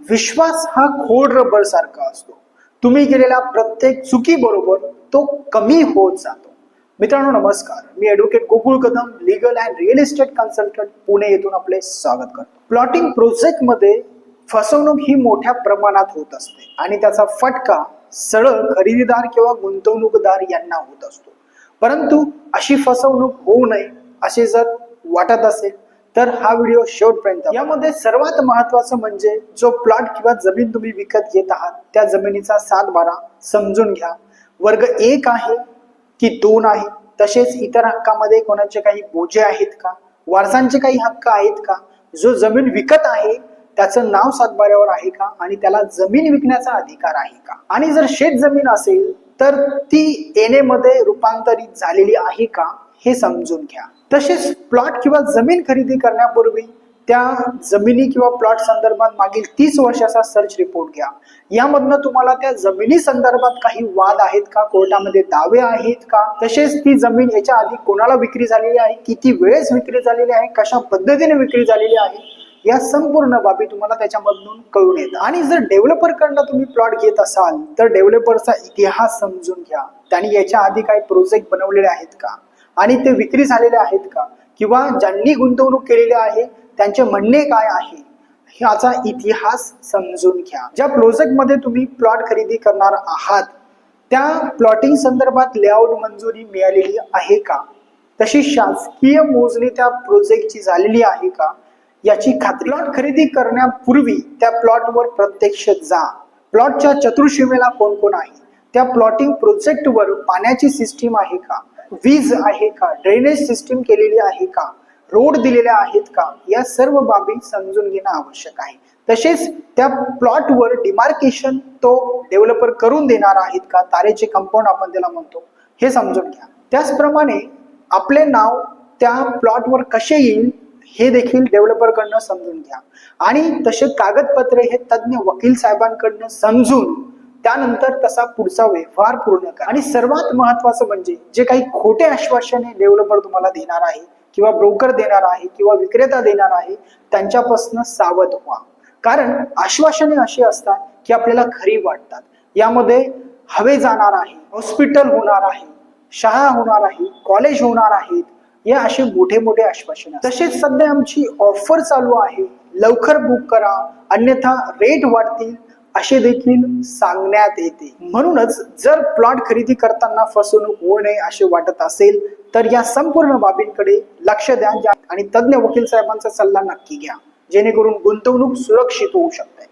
विश्वास हा खोड रबर सारखा असतो. तुम्ही केलेल्या प्रत्येक चुकी बरोबर तो कमी होत जातो. मित्रांनो नमस्कार. मी advocate Gokul Kadam legal and real estate consultant Pune येथून आपले स्वागत करतो. प्लॉटिंग प्रोजेक्टमध्ये फसवणूक ही मोठ्या प्रमाणात होत असते आणि त्याचा फटका सरळ खरेदीदार किंवा गुंतवणूकदार यांना होत असतो. परंतु अशी फसवणूक होऊ नये असे जर वाटत असेल तर हा व्हिडिओ शेवटपर्यंत यामध्ये सर्वात महत्वाचं म्हणजे जो प्लॉट किंवा जमीन तुम्ही विकत घेत आहात त्या जमिनीचा सात बारा समजून घ्या. वर्ग एक आहे की दोन आहे. तसेच इतर हक्कामध्ये कोणाचे काही बोजे आहेत का? वारसांचे काही हक्क आहेत का? जो जमीन विकत आहे त्याचं नाव सातबाऱ्यावर आहे का? आणि त्याला जमीन विकण्याचा अधिकार आहे का? आणि जर शेत जमीन असेल तर ती एने मध्ये रूपांतरित झालेली आहे का? हे समजून घ्या. तसेच प्लॉट किंवा जमीन खरेदी करण्यापूर्वी त्या जमिनी किंवा प्लॉट संदर्भात मागील तीस वर्षाचा सर्च रिपोर्ट घ्या. यामधनं तुम्हाला त्या जमिनी संदर्भात काही वाद आहेत का? कोर्टामध्ये दावे आहेत का? तसेच ती जमीन याच्या आधी कोणाला विक्री झालेली आहे? किती वेळेस विक्री झालेली आहे? कशा पद्धतीने विक्री झालेली आहे? या संपूर्ण बाबी तुम्हाला त्याच्यामधून कळून येत. आणि जर डेव्हलपर कडनं तुम्ही प्लॉट घेत असाल तर डेव्हलपरचा इतिहास समजून घ्या. त्यांनी याच्या आधी काही प्रोजेक्ट बनवलेले आहेत का? आणि ते विक्री झालेले आहेत का? किंवा ज्यांनी गुंतवणूक केलेली आहे त्यांचे म्हणणे काय आहे? ह्याचा इतिहास समजून घ्या. ज्या प्रोजेक्टमध्ये तुम्ही प्लॉट खरेदी करणार आहात त्या प्लॉटिंग संदर्भात लेआउट मंजुरी मिळालेली आहे का? तशी शासकीय मोजणी त्या प्रोजेक्टची झालेली आहे का? याची खात्री. प्लॉट खरेदी करण्यापूर्वी त्या प्लॉटवर प्रत्यक्ष जा. प्लॉटच्या चतुर्सीमेला कोण कोण आहे? त्या प्लॉटिंग प्रोजेक्टवर पाण्याची सिस्टीम आहे का? वीज आहे का? ड्रेनेज सिस्टीम केलेली आहे का? रोड दिलेल्या आहेत का? या सर्व बाबी समजून घेणं आवश्यक आहे. तसेच त्या प्लॉटवर डिमार्केशन तो डेव्हलपर करून देणार आहेत का? तारेचे कंपाऊंड आपण त्याला म्हणतो हे समजून घ्या. त्याचप्रमाणे आपले नाव त्या प्लॉटवर कसे येईल हे देखील डेव्हलपरकडनं समजून घ्या. आणि तसे कागदपत्रे हे तज्ज्ञ वकील साहेबांकडनं समजून त्यानंतर तसा पुढचा व्यवहार पूर्ण करा. आणि सर्वात महत्वाचं म्हणजे जे काही खोटे आश्वासने डेव्हलपर तुम्हाला देणार आहे किंवा ब्रोकर देणार आहे किंवा विक्रेता देणार आहे त्यांच्यापासून सावध व्हा. कारण आश्वासने अशी असतात की आपल्याला खरी वाटतात. यामध्ये हवे जाणार आहे हॉस्पिटल होणार आहे शाळा होणार आहे कॉलेज होणार आहेत हे असे मोठे मोठे आश्वासन तसेच सध्या आमची ऑफर चालू आहे. लवकर बुक करा. अन्यथा रेट वाढतील. असे देखील सांगण्यात येते. म्हणूनच जर प्लॉट खरेदी करताना फसवणूक होऊ नये असे वाटत असेल तर या संपूर्ण बाबींकडे लक्ष द्या आणि तज्ज्ञ वकील साहेबांचा सल्ला नक्की घ्या. जेणेकरून गुंतवणूक सुरक्षित होऊ शकते.